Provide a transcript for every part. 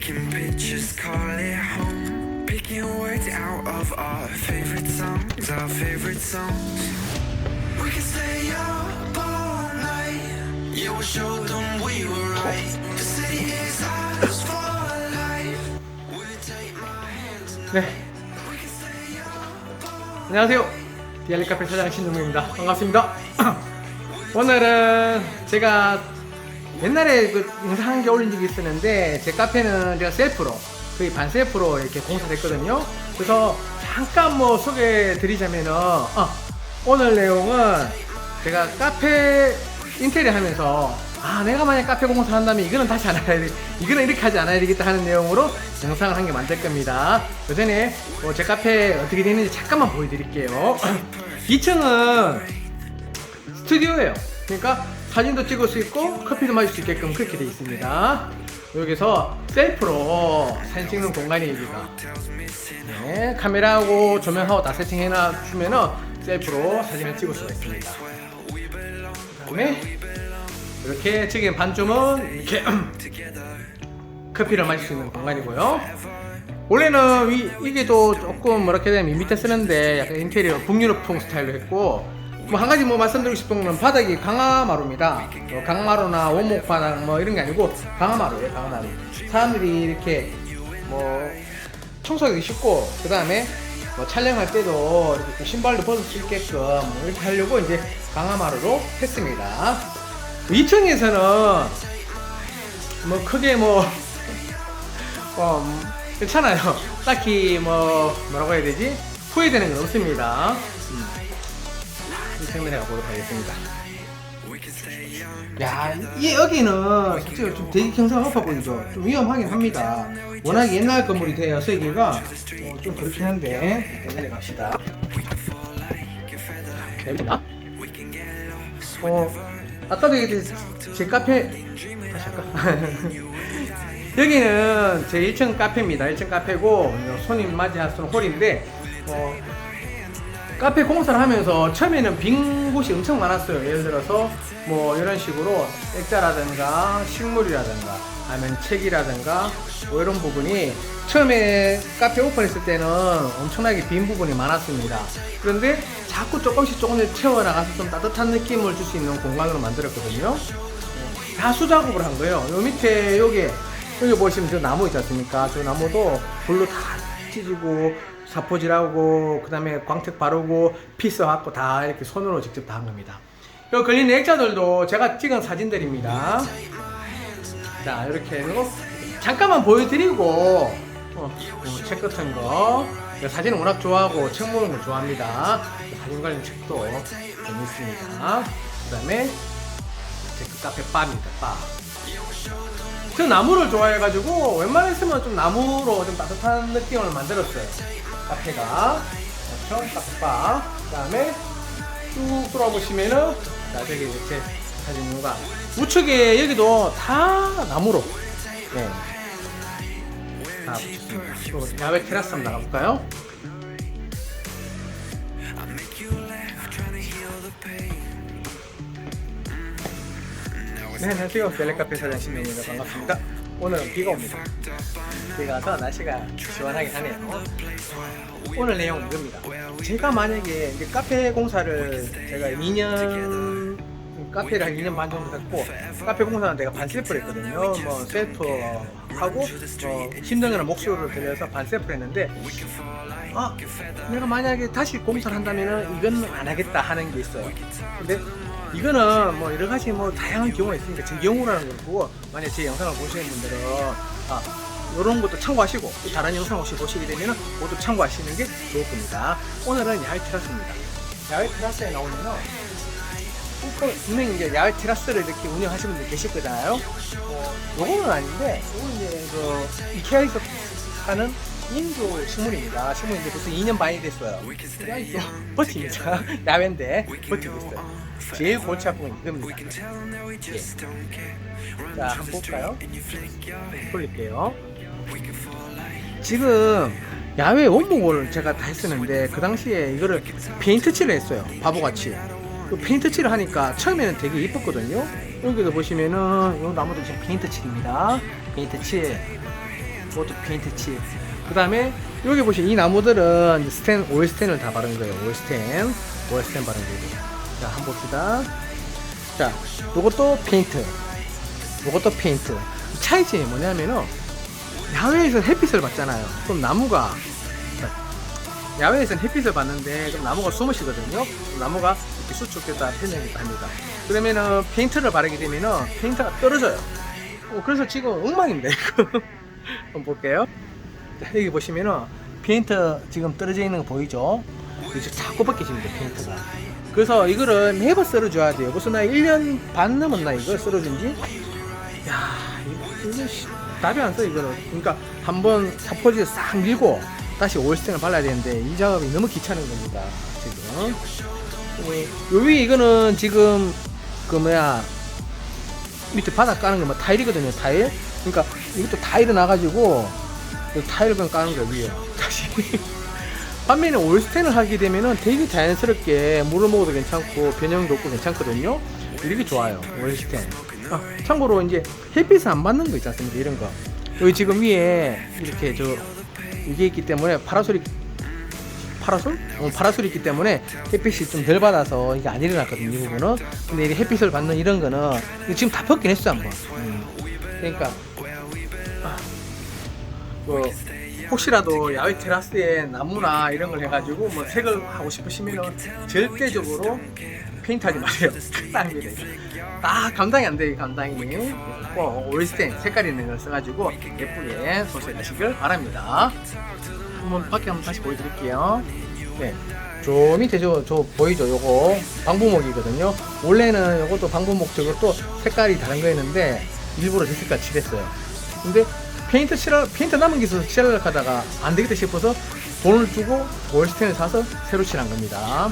Taking pictures, call it home. Picking words out of our favorite songs, our favorite songs. We can stay up all night. Yeah, we'll show them we were right. The city is ours for life. You take my hands and 네. 안녕하세요. 디알리 카페 사장 신동민입니다. 반갑습니다. 오늘은 제가 옛날에 그 영상 한 개 올린 적이 있었는데 제 카페는 제가 셀프로 거의 반 셀프로 이렇게 공사를 했거든요. 그래서 잠깐 뭐 소개해 드리자면은 아, 오늘 내용은 제가 카페 인테리어 하면서 아 내가 만약 카페 공사 한다면 이거는 다시 안 해야 돼 이거는 이렇게 하지 않아야 되겠다 하는 내용으로 영상을 한 개 만들 겁니다. 그 전에 뭐 제 카페 어떻게 되는지 잠깐만 보여드릴게요. 2층은 스튜디오예요. 그러니까 사진도 찍을 수 있고 커피도 마실 수 있게끔 그렇게 되어 있습니다. 여기서 셀프로 사진 찍는 공간이 여기가 네, 카메라하고 조명하고 다 세팅해놔 주면은 셀프로 사진을 찍을 수가 있습니다. 그다음에 이렇게 지금 반쯤은 이렇게 커피를 마실 수 있는 공간이고요. 원래는 이, 이게 또 조금 뭐렇게 되면 밑에 쓰는데 약간 인테리어 북유럽풍 스타일로 했고 뭐 한 가지 뭐 말씀드리고 싶은 거는 바닥이 강화마루입니다. 뭐 강마루나 원목 바닥 뭐 이런 게 아니고 강화마루예요, 강화마루. 사람들이 이렇게 뭐 청소하기 쉽고 그 다음에 뭐 촬영할 때도 이렇게 신발도 벗을 수 있게끔 뭐 이렇게 하려고 이제 강화마루로 했습니다. 2층에서는 뭐 크게 뭐 어, 음, 괜찮아요. 딱히 뭐 뭐라고 해야 되지? 후회되는 건 없습니다. 음. 2층을 해보도록 하겠습니다. 야, 이 여기는 솔직히 좀 되게 경사가 높아 보이죠? 좀 위험하긴 합니다. 워낙 옛날 건물이 되어서 여기가 어, 좀 그렇긴 한데 내려 갑시다. 됩니다. 어, 아까도 얘기했듯이 제 카페 다시 할까? 여기는 제 1층 카페입니다. 1층 카페고 손님 맞이할 수 있는 홀인데 어, 카페 공사를 하면서 처음에는 빈 곳이 엄청 많았어요. 예를 들어서 뭐 이런 식으로 액자라든가 식물이라든가 아니면 책이라든가 뭐 이런 부분이 처음에 카페 오픈했을 때는 엄청나게 빈 부분이 많았습니다. 그런데 자꾸 조금씩 조금씩 채워나가서 좀 따뜻한 느낌을 줄 수 있는 공간으로 만들었거든요. 다 수 작업을 한 거예요. 요 밑에 여기 여기 보시면 저 나무 있지 않습니까? 저 나무도 불로 다 찢고 사포질하고 그다음에 광택 바르고 피서하고 다 이렇게 손으로 직접 다 한 겁니다. 요 걸리는 액자들도 제가 찍은 사진들입니다. 자 이렇게 해서 잠깐만 보여드리고 어, 어, 책 같은 거 사진을 워낙 좋아하고 책 모으는 걸 좋아합니다. 사진 관련 책도 재밌습니다. 그 다음에 제 카페 바입니다. 바. 저 나무를 좋아해가지고 웬만했으면 좀 나무로 좀 따뜻한 느낌을 만들었어요. 카페가. 그렇죠? 카페바. 그 다음에 쭉 돌아보시면은, 자, 저기 이렇게 사진 공간. 우측에 여기도 다 나무로. 네. 다 야외 테라스 한번 나가볼까요? 네, 안녕하세요. 벨레카페 사장 신명입니다. 반갑습니다. 오늘은 비가 옵니다. 비가 와서 날씨가 시원하긴 하네요. 오늘 내용은 이겁니다. 제가 만약에 이제 카페 공사를 제가 2년 카페를 한 2년 반 정도 했고 카페 공사는 내가 반셀프를 했거든요. 뭐 셀프 하고 뭐 힘든 거는 목소리를 들여서 반셀프를 했는데 아 내가 만약에 다시 공사를 한다면은 이건 안 하겠다 하는 게 있어요. 근데 이거는 뭐 여러 가지 뭐 다양한 경우가 있으니까 제 경우라는 거고 만약 제 영상을 보시는 분들은 아 이런 것도 참고하시고 또 다른 영상 혹시 보시게 되면 모두 참고하시는 게 좋을 겁니다. 오늘은 야외 테라스입니다. 야외 테라스에 나오면은 꼭 분명히 이제 야외 테라스를 이렇게 운영하시는 분들 계실 거잖아요. 어, 요거는 아닌데 요거는 이제 그 이케아에서 하는 인도 식물입니다. 식물인데 벌써 2년 반이 됐어요. 근데 아직도 버팁니다. 야외인데 버티고 있어요. 제일 골치 아픈 건 이겁니다. 예. 자, 한번 볼까요? 돌릴게요. 지금 야외 원목을 제가 다 했었는데 그 당시에 이거를 페인트 칠을 했어요. 바보같이. 그 페인트 칠을 하니까 처음에는 되게 이뻤거든요. 여기도 보시면은 이 나무도 지금 페인트 칠입니다. 페인트 칠. 그것도 페인트 칠. 그 다음에 여기 보시면 이 나무들은 스텐, 오일 스텐을 다 바른 거예요. 오일 스텐. 오일 스텐 바른 거고. 자, 한번 봅시다. 자, 요것도 페인트. 요것도 페인트. 차이점이 뭐냐면은, 야외에서 햇빛을 받잖아요. 그럼 나무가, 야외에서는 햇빛을 받는데, 그럼 나무가 숨을 쉬거든요. 나무가 이렇게 수축됐다, 편해졌다 합니다. 그러면은, 페인트를 바르게 되면은, 페인트가 떨어져요. 어, 그래서 지금 이거. 한번 볼게요. 자, 여기 보시면은 페인트 지금 떨어져 있는 거 보이죠? 이제 자꾸 벗겨집니다 페인트가. 그래서 이거를 매번 썰어줘야 돼요. 벌써 나 1년 반 넘었나 이걸 썰어준 지? 야 이거, 이거 씨, 답이 안써 이거는 그러니까 한번 사포지를 싹 밀고 다시 오일스텐을 발라야 되는데 이 작업이 너무 귀찮은 겁니다 지금. 요 위에 이거는 지금 그 뭐야 밑에 바닥 까는 게뭐 타일이거든요 타일. 그러니까 이것도 타일을 나가지고 그 그냥 까는 거야 위에. 다시. 반면에 올스텐을 하게 되면은 되게 자연스럽게 물을 먹어도 괜찮고 변형도 없고 괜찮거든요. 이렇게 좋아요 올스텐. 아, 참고로 이제 햇빛을 안 받는 거 있지 않습니까? 이런 거. 여기 지금 위에 이렇게 저 이게 있기 때문에 파라솔이 파라솔? 어, 파라솔이 있기 때문에 햇빛이 좀 덜 받아서 이게 안 일어났거든요 이 부분은. 근데 이 햇빛을 받는 이런 거는 지금 다 벗긴 했어 한번. 음. 그러니까 아, 뭐 혹시라도 야외 테라스에 나무나 이런 걸 해가지고 뭐 색을 하고 싶으시면은 절대적으로 페인트하지 마세요 큰일 납니다 아 감당이 안 돼요 감당이 꼭 올스텐 색깔 있는 걸 써가지고 예쁘게 소개하시길 바랍니다 한번 밖에 한번 다시 보여드릴게요. 네. 저 밑에 저, 저 보이죠? 요거 방부목이거든요. 원래는 요것도 방부목 저것도 색깔이 다른 거였는데 일부러 저 색깔 칠했어요. 근데 페인트 칠하, 페인트 남은 게 있어서 칠하려고 하다가 안 되겠다 싶어서 돈을 주고 월스텐을 사서 새로 칠한 겁니다.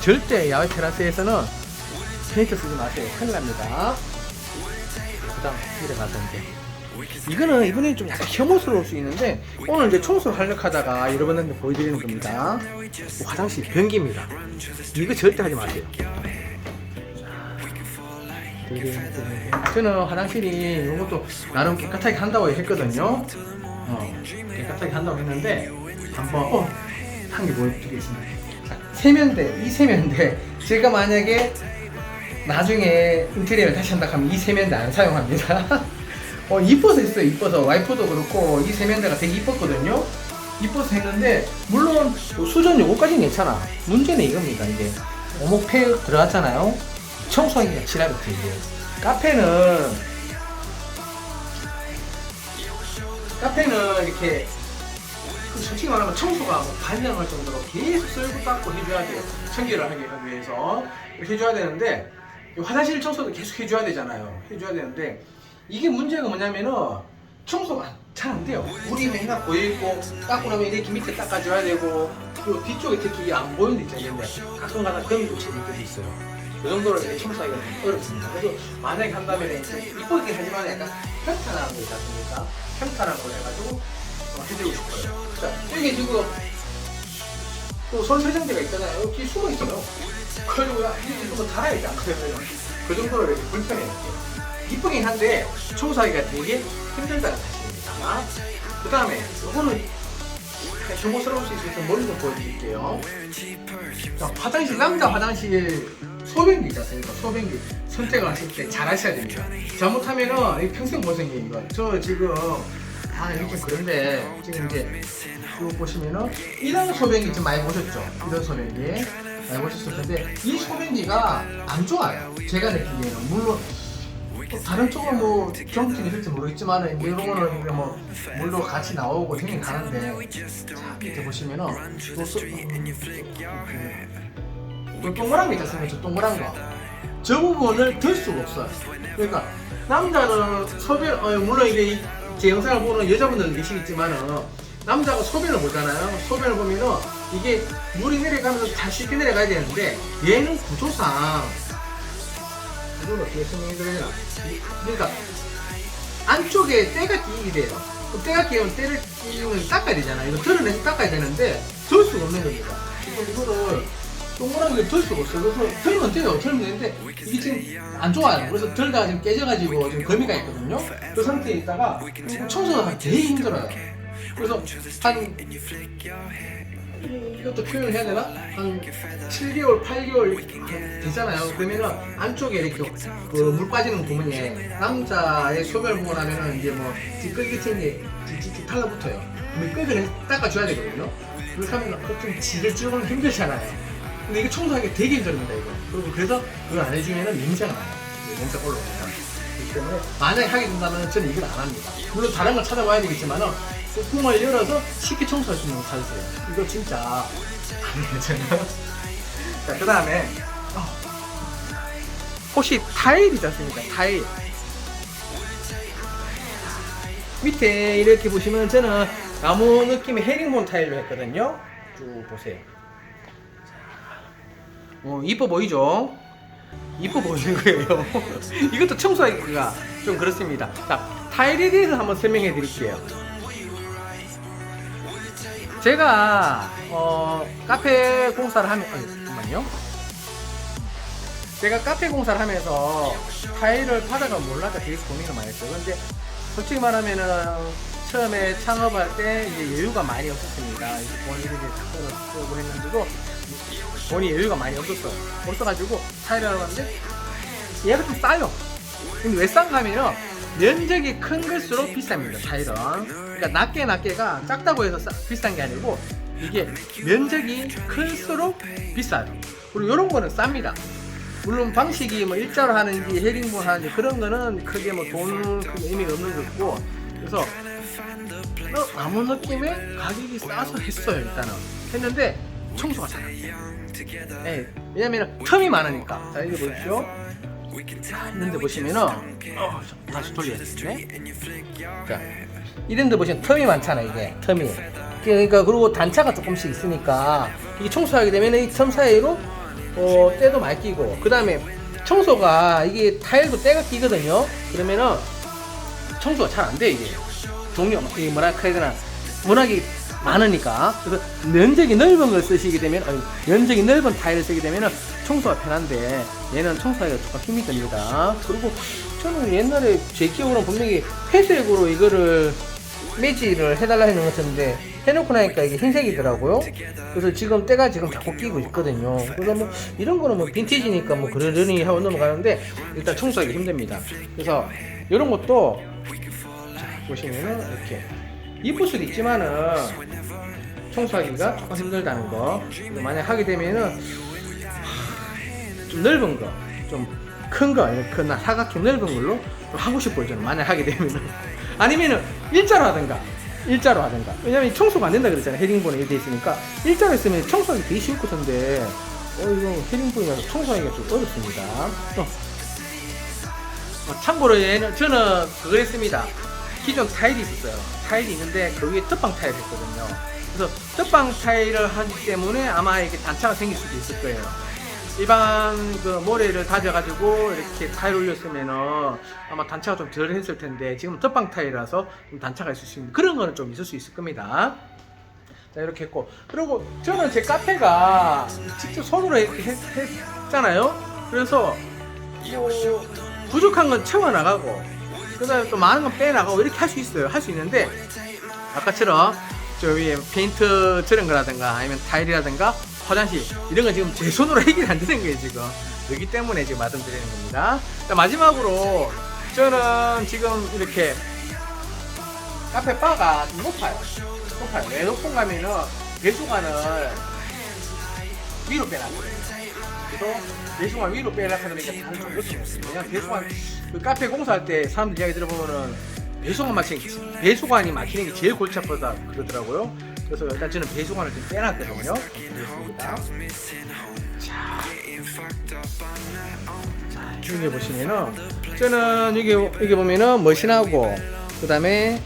절대 야외 테라스에서는 페인트 쓰지 마세요. 큰일 납니다. 그 다음 이래 가서 이제 이거는 이번에 좀 약간 혐오스러울 수 있는데 오늘 이제 청소를 하려고 하다가 여러분한테 보여드리는 겁니다 화장실 변기입니다 이거 절대 하지 마세요 저는 화장실이 이것도 나름 깨끗하게 한다고 했거든요 어, 깨끗하게 한다고 했는데 한번 어, 한개 보여드리겠습니다 자, 세면대 이 세면대 제가 만약에 나중에 인테리어를 다시 한다 하면 이 세면대 안 사용합니다 어, 이뻐서 했어요, 이뻐서. 와이프도 그렇고, 이 세면대가 되게 이뻤거든요? 이뻐서 했는데, 물론, 뭐 수전 요거까지는 괜찮아. 문제는 이겁니다, 이게. 오목패 들어갔잖아요? 청소하기가 지랄부터 이게. 카페는, 카페는 이렇게, 그 솔직히 말하면 청소가 뭐 반장할 정도로 계속 쓸고 닦고 해줘야 돼요. 청결을 하기 위해서. 해줘야 되는데, 이 화장실 청소도 계속 해줘야 되잖아요. 해줘야 되는데, 이게 문제가 뭐냐면은 청소가 잘 안 돼요. 물이 맨날 고여있고 닦고 나면 이렇게 밑에 닦아줘야 되고 그리고 뒤쪽에 특히 안 보이는 데 있잖아요. 근데 가끔 가다 그런 때도 있어요. 그 정도로 이렇게 청소하기가 좀 어렵습니다. 그래서 만약에 한다면 이쁘긴 하지만 약간 평탄한 거 있지 않습니까? 평탄한 거 해가지고 어, 해드리고 싶어요. 자, 여기 지금 또 손 세정제가 있잖아요. 여기 숨어 있어요. 그래가지고 좀 달아야지 않거든요. 그 정도로 이렇게 불편해요. 이쁘긴 한데 청소하기가 되게 힘들다는 사실입니다. 그 다음에 이거는 혐오스러울 수 있어서 좀 보여드릴게요. 자, 화장실 남자 화장실 소변기 있지 않습니까? 소변기 선택을 하실 때 잘 하셔야 됩니다. 잘못하면은 이 평생 고생이에요. 이거. 저 지금 아 이게 좀 그런데 지금 이제 이거 보시면은 이런 소변기 좀 많이 보셨죠? 이런 소변기 많이 보셨을 텐데 이 소변기가 안 좋아요. 제가 느끼기에는 물론 또 다른 쪽은 뭐 경험증이 있을지 모르겠지만 이런 거는 이제 뭐 물도 같이 나오고 형이 가는데 자 밑에 보시면은 또 소, 또 동그란 거 있지 않습니까? 저 동그란 거. 저 부분을 들 수가 없어요. 그러니까 남자는 소변, 어, 물론 이제 이- 제 영상을 보는 여자분들은 계시겠지만은 남자가 소변을 보잖아요. 소변을 보면은 이게 물이 내려가면서 잘 쉽게 내려가야 되는데 얘는 구조상 이걸 어떻게 설명해드리나? 그러니까 안쪽에 때가 끼게 돼요. 그럼 때가 끼면 때를 끼면 닦아야 되잖아. 이거 드러내서 닦아야 되는데 들 수가 없는 겁니다. 이거를 동그란 게덜 수가 없어요. 그래서 털면 돼요. 털면 되는데 이게 지금 안 좋아요. 그래서 털다가 지금 깨져가지고 지금 거미가 있거든요. 그 상태에 있다가 청소가 되게 힘들어요. 그래서 한 이것도 표현을 해야 되나? 한 7개월, 8개월 되잖아요. 그러면은 안쪽에 이렇게 그 물 빠지는 부분에 남자의 보고 나면은 이제 뭐게 쭉쭉 달라붙어요. 그럼 끄그를 닦아줘야 되거든요. 그렇게 하면 좀 지를 찌르면 힘들잖아요. 근데 이게 청소하기 되게 힘듭니다, 이거. 그리고 그래서 그걸 안 해주면은 냄새가 나요. 냄새가 올라옵니다. 그렇기 때문에 만약에 하게 된다면 저는 이걸 안 합니다. 물론 다른 걸 찾아봐야 되겠지만은 뚜껑을 열어서 쉽게 청소할 수 있는 거 찾으세요. 이거 진짜 안 저는. 자, 그 다음에 혹시 타일이지 않습니까? 타일. 밑에 이렇게 보시면 저는 나무 느낌의 헤링본 타일로 했거든요. 쭉 보세요. 어, 이뻐 보이죠? 이뻐 보이는 거예요. 이것도 청소하기가 좀 그렇습니다. 자, 타일에 대해서 한번 설명해 드릴게요. 제가 어, 카페 공사를 하면 아니, 잠깐만요. 제가 카페 공사를 하면서 타일을 바닥을 몰라서 되게 고민을 많이 했어요. 근데 솔직히 말하면은 처음에 창업할 때 이제 여유가 많이 없었습니다. 이렇게 탁 쓰고 했는데도 돈이 여유가 많이 없었어요. 없어가지고 타일을 하러 갔는데 얘가 좀 싸요. 근데 왜 싼가 하면요. 면적이 큰 걸수록 비쌉니다, 타일은. 그러니까 낮게 낮게가 작다고 해서 싸- 비싼 게 아니고 이게 면적이 클수록 비싸요. 그리고 이런 거는 쌉니다. 물론 방식이 뭐 일자로 하는지 헤링본 하는지 그런 거는 크게 뭐돈 의미가 없는 거고 그래서 어, 아무 느낌의 가격이 싸서 했어요 일단은 했는데 청소가 잘안 돼요. 예, 왜냐면 틈이 많으니까. 자, 이거 보십시오. 자, 이런데 보시면은, 어, 자, 다시 돌려야겠네. 자, 이런데 보시면 틈이 많잖아, 이게. 틈이. 그러니까, 그리고 단차가 조금씩 있으니까, 이게 청소하게 되면 이틈 사이로, 어, 때도 많이 끼고, 그 다음에 청소가, 이게 타일도 때가 끼거든요. 그러면은, 청소가 잘 안 돼, 이게. 종류, 이 뭐라 해야 되나, 워낙에 많으니까. 그래서 면적이 넓은 걸 쓰시게 되면, 아니, 면적이 넓은 타일을 쓰게 되면은 청소가 편한데, 얘는 청소하기가 조금 힘이 듭니다. 그리고 저는 옛날에 제 기억으로는 분명히 회색으로 이거를 매지를 해달라 했는 것 같은데, 해놓고 나니까 이게 흰색이더라고요. 그래서 지금 때가 지금 자꾸 끼고 있거든요. 그래서 뭐, 이런 거는 뭐 빈티지니까 뭐 그러려니 하고 넘어가는데, 일단 청소하기 힘듭니다. 그래서 이런 것도 보시면은 이렇게 이쁠 수도 있지만은 청소하기가 조금 힘들다는 거. 만약 하게 되면은 넓은 거, 좀 큰 거, 큰 사각형 넓은 걸로 좀 하고 싶어요. 저는 만약 하게 되면은 아니면은 일자로 하든가. 일자로 하든가. 왜냐면 청소가 안 된다 그랬잖아요. 헤링본에 돼 있으니까 일자로 했으면 청소하기 되게 쉬울 것 같은데 어 이거 헤링본이라서 청소하기가 좀 어렵습니다. 어. 어, 참고로 얘는 저는 그걸 했습니다. 기존 타일이 있었어요. 타일이 있는데 그 위에 뜰방 타일을 했거든요. 그래서 뜰방 타일을 하기 때문에 아마 이렇게 단차가 생길 수도 있을 거예요. 일반 그 모래를 다져가지고 이렇게 타일 올렸으면은 아마 단차가 좀 덜 했을 텐데 지금 뜰방 타일이라서 좀 단차가 있을 수 있는 그런 거는 좀 있을 수 있을 겁니다. 자 이렇게 했고. 그리고 저는 제 카페가 직접 손으로 했, 잖아요. 그래서 뭐 부족한 건 채워 나가고 그다음에 또 많은 건 빼 나가고 이렇게 할 수 있어요. 할 수 있는데 아까처럼 저 위에 페인트 저런 거라든가 아니면 타일이라든가 화장실. 이런 건 지금 제 손으로 해결이 안 되는 거예요 지금. 여기 때문에 지금 말씀드리는 겁니다. 자 마지막으로 저는 지금 이렇게 카페 바가 좀 높아요. 높아요. 왜 높은가 하면은 배수관을 위로 빼놨거든요. 그래서 배수관 위로 다른 좀 그렇게 했어요. 왜냐면 배수관 그 카페 공사할 때 사람들 이야기 들어보면은 배수관 막히는 배수관이 막히는 게 제일 골치 아프다 그러더라고요. 그래서 일단 저는 배수관을 좀 빼놨거든요. 자, 자 여기 보시면은 저는 여기 여기 보면은 머신하고 그 다음에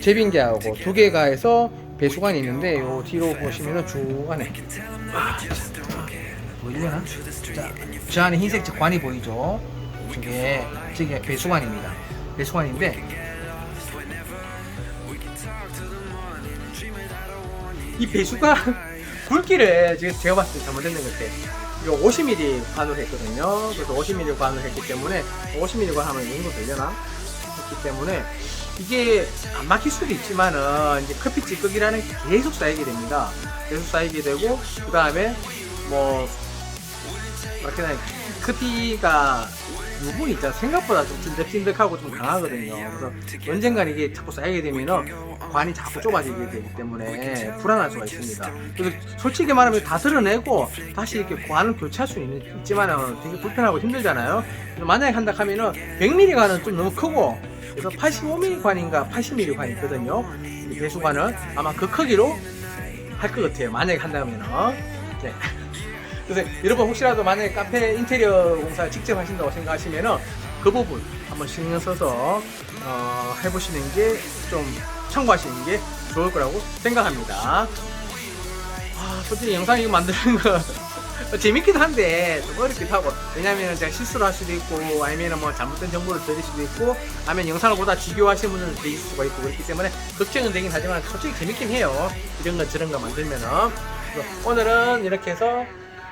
제빙기하고 두 개가 해서 배수관이 있는데 요 뒤로 보시면은 쭉 안에 보이려나? 자, 저 안에 흰색 저 관이 보이죠? 저게 저게 배수관입니다. 배수관인데 이 배수관 굵기를 지금 제가 봤을 때 잘못됐는 것 같아요. 이거 50mm 관으로 했거든요. 그래서 50mm 관으로 했기 때문에 50mm 관 하면 이 정도 되려나? 했기 때문에 이게 안 막힐 수도 있지만은 이제 커피 찌꺼기라는 게 계속 쌓이게 됩니다. 계속 쌓이게 되고 그 다음에 뭐 이렇게 커피가 유분이 있잖아 생각보다 좀 찐득찐득하고 좀 강하거든요. 그래서 언젠간 이게 자꾸 쌓이게 되면은 관이 자꾸 좁아지게 되기 때문에 불안할 수가 있습니다. 그래서 솔직히 말하면 다 드러내고 다시 이렇게 관을 교체할 수는 있- 있지만은 되게 불편하고 힘들잖아요. 만약에 한다 하면은 100mm 관은 좀 너무 크고 그래서 85mm 관인가 80mm 관이 있거든요. 이 배수관은 아마 그 크기로 할 것 같아요. 만약에 한다면은. 네. 그래서 여러분 혹시라도 만약에 카페 인테리어 공사 직접 하신다고 생각하시면은 그 부분 한번 신경 써서 어, 해보시는 게 좀 참고하시는 게 좋을 거라고 생각합니다. 아, 솔직히 영상 이거 만드는 거 재밌긴 한데 좀 어렵기도 하고. 왜냐면 제가 실수를 할 수도 있고 아니면 뭐 잘못된 정보를 드릴 수도 있고 아니면 영상을 보다 지겨워하시는 분들도 있을 수가 있고 그렇기 때문에 걱정은 되긴 하지만 솔직히 재밌긴 해요. 이런 거 저런 거 만들면은. 오늘은 이렇게 해서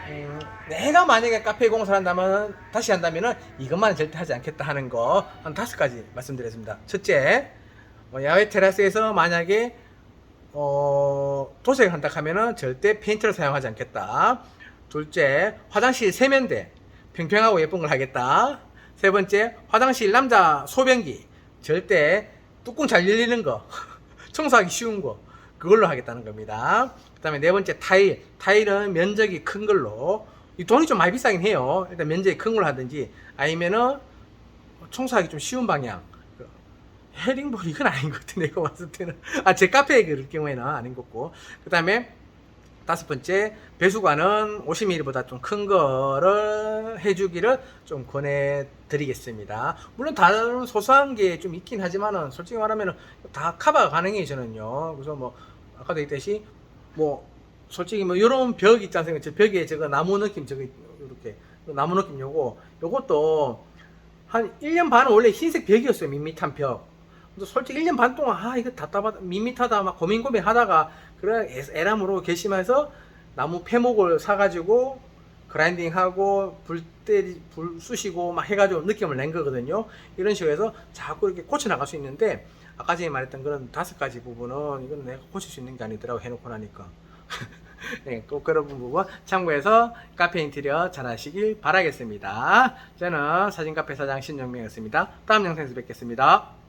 음, 내가 만약에 카페 공사를 한다면 다시 한다면은 이것만은 절대 하지 않겠다 하는 거 한 다섯 가지 말씀드렸습니다 첫째 어, 야외 테라스에서 만약에 어, 도색을 한다 하면은 절대 페인트를 사용하지 않겠다. 둘째, 화장실 세면대 평평하고 예쁜 걸 하겠다. 세 번째, 화장실 남자 소변기 절대 뚜껑 잘 열리는 거, 청소하기 쉬운 거 그걸로 하겠다는 겁니다. 그다음에 네 번째 타일, 타일은 면적이 큰 걸로. 이 돈이 좀 많이 비싸긴 해요. 일단 면적이 큰 걸로 하든지 아니면은 청소하기 좀 쉬운 방향. 헤링볼 이건 아닌 것 같아 내가 봤을 때는. 아제 카페에 그럴 경우에는 아닌 거고. 그 다음에 다섯 번째 배수관은 50mm보다 좀 큰 거를 해주기를 좀 권해드리겠습니다. 물론 다른 소소한 게 좀 있긴 하지만은 솔직히 말하면은 다 커버 가능해요 저는요. 그래서 뭐 아까도 얘기했듯이 뭐 솔직히 뭐 이런 벽 있지 않습니까? 저 벽에 저거 나무 느낌 저거 이렇게. 나무 느낌 요거 요것도 한 1년 반은 원래 흰색 벽이었어요 밋밋한 벽. 근데 솔직히 1년 반 동안 아 이거 답답하다 밋밋하다 막 고민 고민 하다가 그래 애- 애람으로 결심해서 나무 폐목을 사가지고 그라인딩하고 불 때리 불 쑤시고 막 해가지고 느낌을 낸 거거든요. 이런 식으로 해서 자꾸 이렇게 고쳐 나갈 수 있는데 아까 전에 말했던 그런 다섯 가지 부분은 이건 내가 고칠 수 있는 게 아니더라고 해놓고 나니까 네, 꼭 그런 부분 참고해서 카페 인테리어 잘 하시길 바라겠습니다. 저는 사진카페 사장 신영명이었습니다. 다음 영상에서 뵙겠습니다.